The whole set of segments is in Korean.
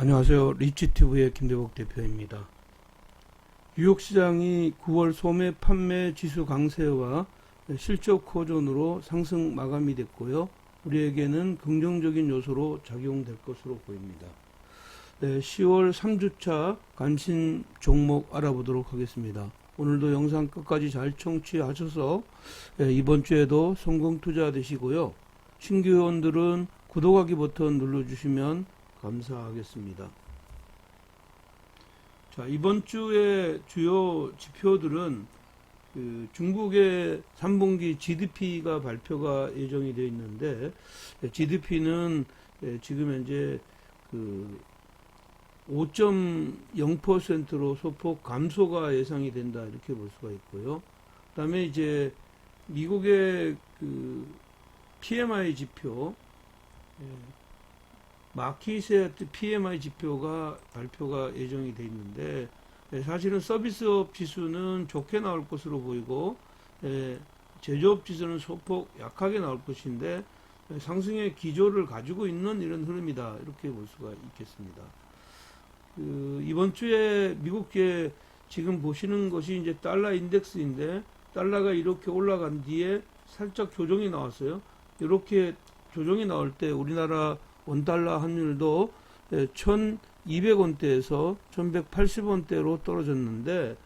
안녕하세요. 리치티브의 김대복 대표입니다. 뉴욕시장이 9월 소매 판매 지수 강세와 실적 호전으로 상승 마감이 됐고요. 우리에게는 긍정적인 요소로 작용될 것으로 보입니다. 네, 10월 3주차 관심 종목 알아보도록 하겠습니다. 오늘도 영상 끝까지 잘 청취하셔서 예, 이번 주에도 성공 투자 되시고요. 신규 회원들은 구독하기 버튼 눌러주시면 감사하겠습니다. 자, 이번 주의 주요 지표들은 그 중국의 3분기 GDP가 발표가 예정이 되어 있는데 GDP는 지금 현재 그 5.0%로 소폭 감소가 예상이 된다 이렇게 볼 수가 있고요. 그다음에 이제 미국의 그 PMI 지표 예, 마켓의 PMI 지표가 발표가 예정이 돼 있는데 예, 사실은 서비스업 지수는 좋게 나올 것으로 보이고 예, 제조업 지수는 소폭 약하게 나올 것인데 예, 상승의 기조를 가지고 있는 이런 흐름이다 이렇게 볼 수가 있겠습니다. 그 이번 주에 미국계 지금 보시는 것이 이제 달러 인덱스인데 달러가 이렇게 올라간 뒤에 살짝 조정이 나왔어요. 이렇게 조정이 나올 때 우리나라 원달러 환율도 1200원대에서 1180원대로 떨어졌는데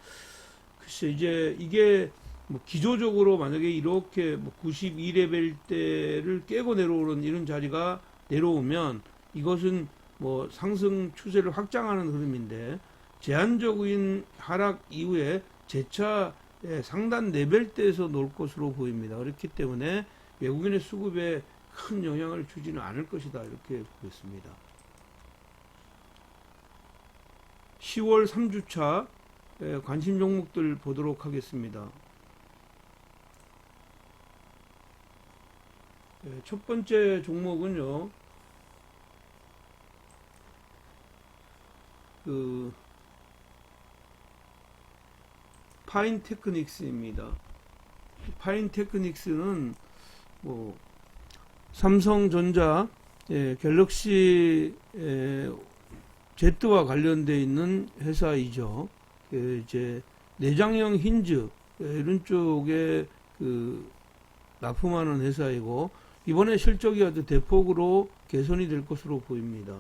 글쎄 이제 이게 뭐 기조적으로 만약에 이렇게 뭐 92레벨 대를 깨고 내려오는 이런 자리가 내려오면 이것은 뭐 상승 추세를 확장하는 흐름인데 제한적인 하락 이후에 재차 상단 레벨대에서 놓을 것으로 보입니다. 그렇기 때문에 외국인의 수급에 큰 영향을 주지는 않을 것이다 이렇게 보겠습니다. 10월 3주차 관심 종목들 보도록 하겠습니다. 첫 번째 종목은요. 그 파인 테크닉스입니다. 파인 테크닉스는 뭐 삼성전자 예, 갤럭시 예, Z와 관련되어 있는 회사이죠. 그 이제 내장형 힌즈 예, 이런 쪽에 그 납품하는 회사이고 이번에 실적이 아주 대폭으로 개선이 될 것으로 보입니다.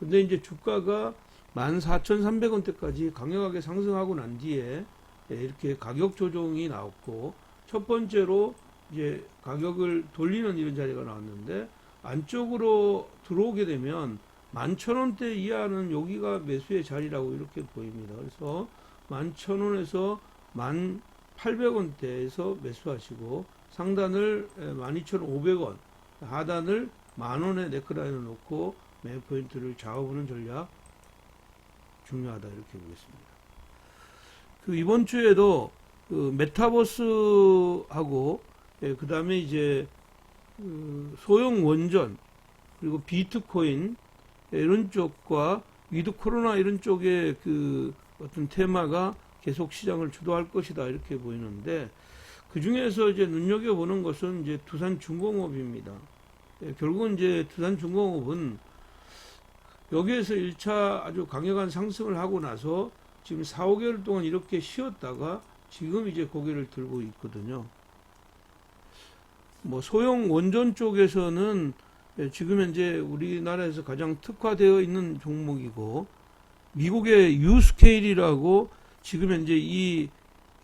근데 이제 주가가 14,300원대까지 강력하게 상승하고 난 뒤에 예, 이렇게 가격 조정이 나왔고 첫 번째로 이제 가격을 돌리는 이런 자리가 나왔는데 안쪽으로 들어오게 되면 11,000원대 이하는 여기가 매수의 자리라고 이렇게 보입니다. 그래서 11,000원에서 1,800원대에서 매수하시고 상단을 12,500원, 하단을 만원에 네크라인을 놓고 매 포인트를 잡아보는 전략 중요하다 이렇게 보겠습니다. 그 이번 주에도 그 메타버스하고 예, 그 다음에 이제 그 소형 원전 그리고 비트코인 예, 이런 쪽과 위드 코로나 이런 쪽의 그 어떤 테마가 계속 시장을 주도할 것이다 이렇게 보이는데 그 중에서 이제 눈여겨 보는 것은 이제 두산 중공업입니다. 예, 결국은 이제 두산 중공업은 여기에서 1차 아주 강력한 상승을 하고 나서 지금 4, 5개월 동안 이렇게 쉬었다가 지금 이제 고개를 들고 있거든요. 뭐 소형 원전 쪽에서는 지금 현재 우리나라에서 가장 특화되어 있는 종목이고 미국의 유스케일이라고 지금 현재 이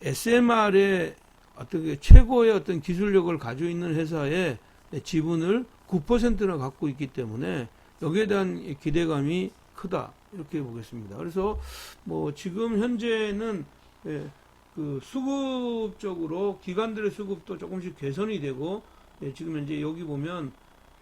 SMR의 어떤 최고의 어떤 기술력을 가지고 있는 회사의 지분을 9%나 갖고 있기 때문에 여기에 대한 기대감이 크다 이렇게 보겠습니다. 그래서 뭐 지금 현재는 그 수급적으로 기관들의 수급도 조금씩 개선이 되고 예, 지금 현재 여기 보면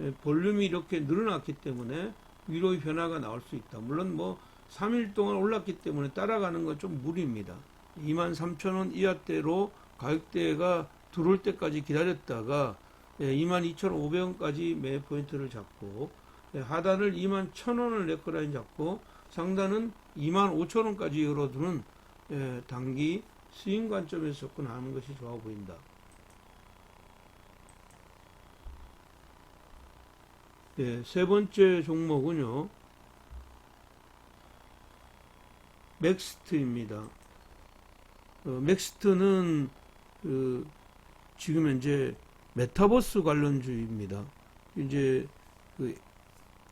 예, 볼륨이 이렇게 늘어났기 때문에 위로의 변화가 나올 수 있다. 물론 뭐 3일 동안 올랐기 때문에 따라가는 건 좀 무리입니다. 23,000원 이하대로 가격대가 들어올 때까지 기다렸다가 예, 22,500원까지 매 포인트를 잡고 예, 하단을 21,000원을 레크라인 잡고 상단은 25,000원까지 열어두는 예, 단기 스윙 관점에서 접근하는 것이 좋아 보인다. 예, 세 번째 종목은요. 맥스트입니다. 어, 맥스트는 그 지금 현재 메타버스 관련주입니다. 이제 그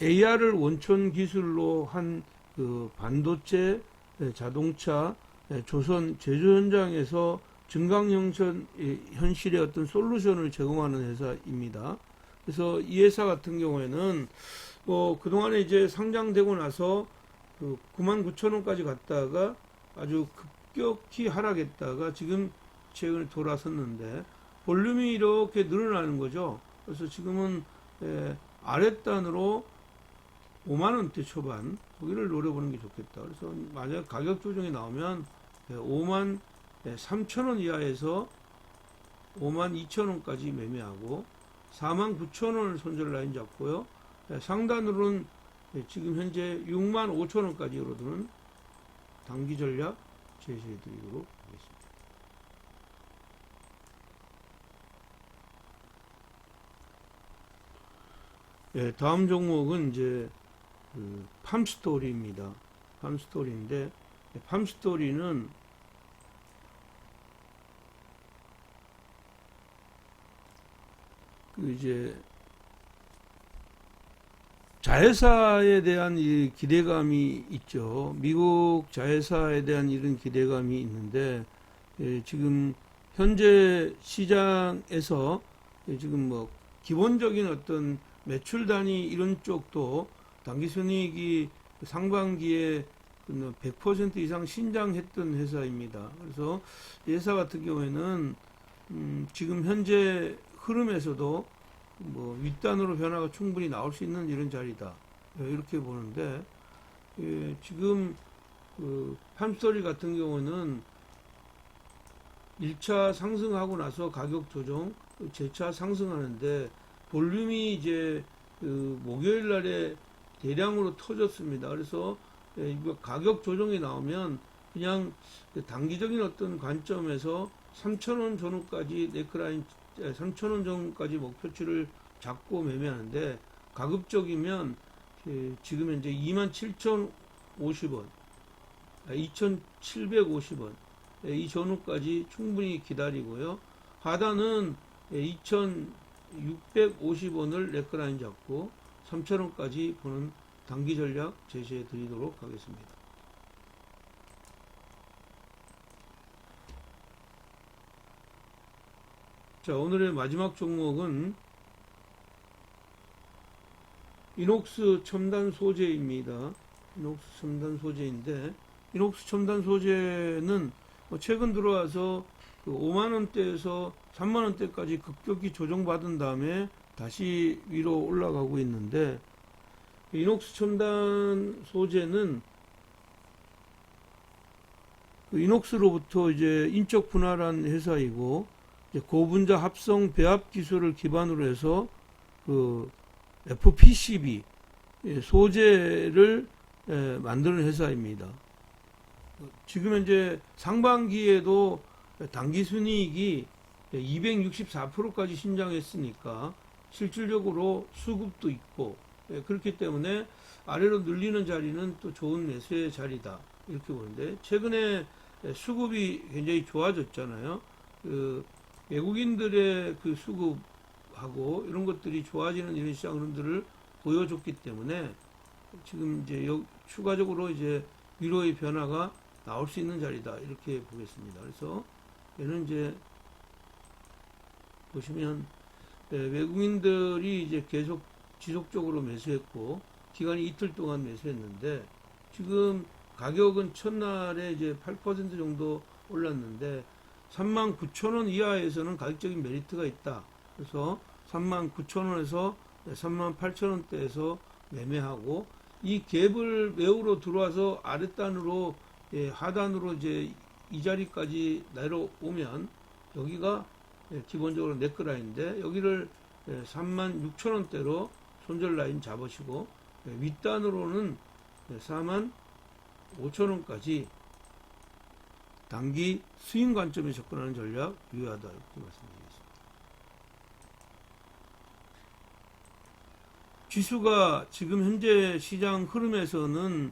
AR을 원천 기술로 한 그 반도체, 예, 자동차, 예, 조선 제조 현장에서 증강현실 현실의 어떤 솔루션을 제공하는 회사입니다. 그래서 이 회사 같은 경우에는 뭐 그동안에 이제 상장되고 나서 그 9만 9천 원까지 갔다가 아주 급격히 하락했다가 지금 최근에 돌아섰는데 볼륨이 이렇게 늘어나는 거죠. 그래서 지금은 에, 아랫단으로 5만 원대 초반 거기를 노려보는 게 좋겠다. 그래서 만약 가격 조정이 나오면 에, 5만 3천 원 이하에서 5만 2천 원까지 매매하고 4만 9천 원을 손절 라인 잡고요. 에, 상단으로는 에, 지금 현재 6만 5천 원까지 오르는 단기 전략 제시해 드리도록 하겠습니다. 예, 다음 종목은 이제 그 팜스토리입니다. 팜스토리인데 예, 팜스토리는 그 이제 자회사에 대한 이 기대감이 있죠. 미국 자회사에 대한 이런 기대감이 있는데 예, 지금 현재 시장에서 예, 지금 뭐 기본적인 어떤 매출 단위 이런 쪽도 당기 순이익이 상반기에 100% 이상 신장했던 회사입니다. 그래서 이 회사 같은 경우에는 음, 지금 현재 흐름에서도 뭐 윗단으로 변화가 충분히 나올 수 있는 이런 자리다. 예, 이렇게 보는데 예, 지금 그 팜스토리 같은 경우는 1차 상승하고 나서 가격 조정, 재차 상승하는데 볼륨이 이제 그 목요일 날에 대량으로 터졌습니다. 그래서 예, 가격 조정이 나오면 그냥 그 단기적인 어떤 관점에서 3,000원 전후까지 네크라인 3,000원 전후까지 목표치를 잡고 매매하는데 가급적이면 그 지금 현재 27,050원, 2,750원 이 전후까지 충분히 기다리고요. 하단은 2,650원을 레크라인 잡고 3,000원까지 보는 단기 전략 제시해 드리도록 하겠습니다. 자, 오늘의 마지막 종목은 이녹스 첨단 소재입니다. 이녹스 첨단 소재인데, 이녹스 첨단 소재는 뭐 최근 들어와서 그 5만 원대에서 3만 원대까지 급격히 조정받은 다음에 다시 위로 올라가고 있는데 이녹스 첨단 소재는 그 이녹스로부터 이제 인적 분할한 회사이고 고분자 합성 배합 기술을 기반으로 해서 그 FPCB 예, 소재를 예, 만드는 회사입니다. 지금 현재 상반기에도 단기 순이익이 264%까지 신장했으니까 실질적으로 수급도 있고 예, 그렇기 때문에 아래로 늘리는 자리는 또 좋은 매수의 자리다 이렇게 보는데 최근에 수급이 굉장히 좋아졌잖아요. 그 외국인들의 그 수급하고 이런 것들이 좋아지는 이런 시장 흐름들을 보여줬기 때문에 지금 이제 여, 추가적으로 이제 위로의 변화가 나올 수 있는 자리다 이렇게 보겠습니다. 그래서 얘는 이제 보시면 네, 외국인들이 이제 계속 지속적으로 매수했고 기간이 이틀 동안 매수했는데 지금 가격은 첫날에 이제 8% 정도 올랐는데 3만 9천 원 이하에서는 가격적인 메리트가 있다. 그래서 3만 9천 원에서 3만 8천 원대에서 매매하고 이 갭을 매우로 들어와서 아랫단으로 예, 하단으로 이제 이 자리까지 내려오면 여기가 예, 기본적으로 네크라인인데 여기를 예, 3만 6천 원대로 손절 라인 잡으시고 예, 윗단으로는 예, 4만 5천 원까지 단기 스윙 관점에 접근하는 전략 유효하다 이렇게 말씀드리겠습니다. 지수가 지금 현재 시장 흐름에서는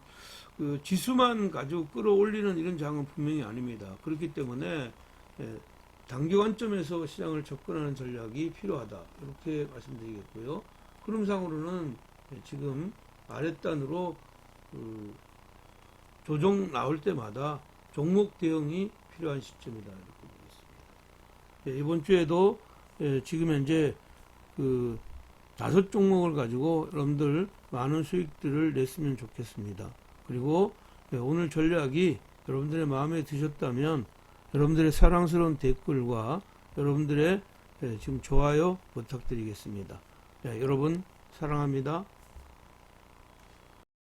그 지수만 가지고 끌어올리는 이런 장은 분명히 아닙니다. 그렇기 때문에 예, 단기 관점에서 시장을 접근하는 전략이 필요하다. 이렇게 말씀드리겠고요. 흐름상으로는 예, 지금 아랫단으로 그 조정 나올 때마다 종목 대응이 필요한 시점이다. 이렇게 보겠습니다. 예, 이번 주에도 예, 지금 현재 그 다섯 종목을 가지고 여러분들 많은 수익들을 냈으면 좋겠습니다. 그리고 예, 오늘 전략이 여러분들의 마음에 드셨다면 여러분들의 사랑스러운 댓글과 여러분들의 예, 지금 좋아요 부탁드리겠습니다. 예, 여러분 사랑합니다.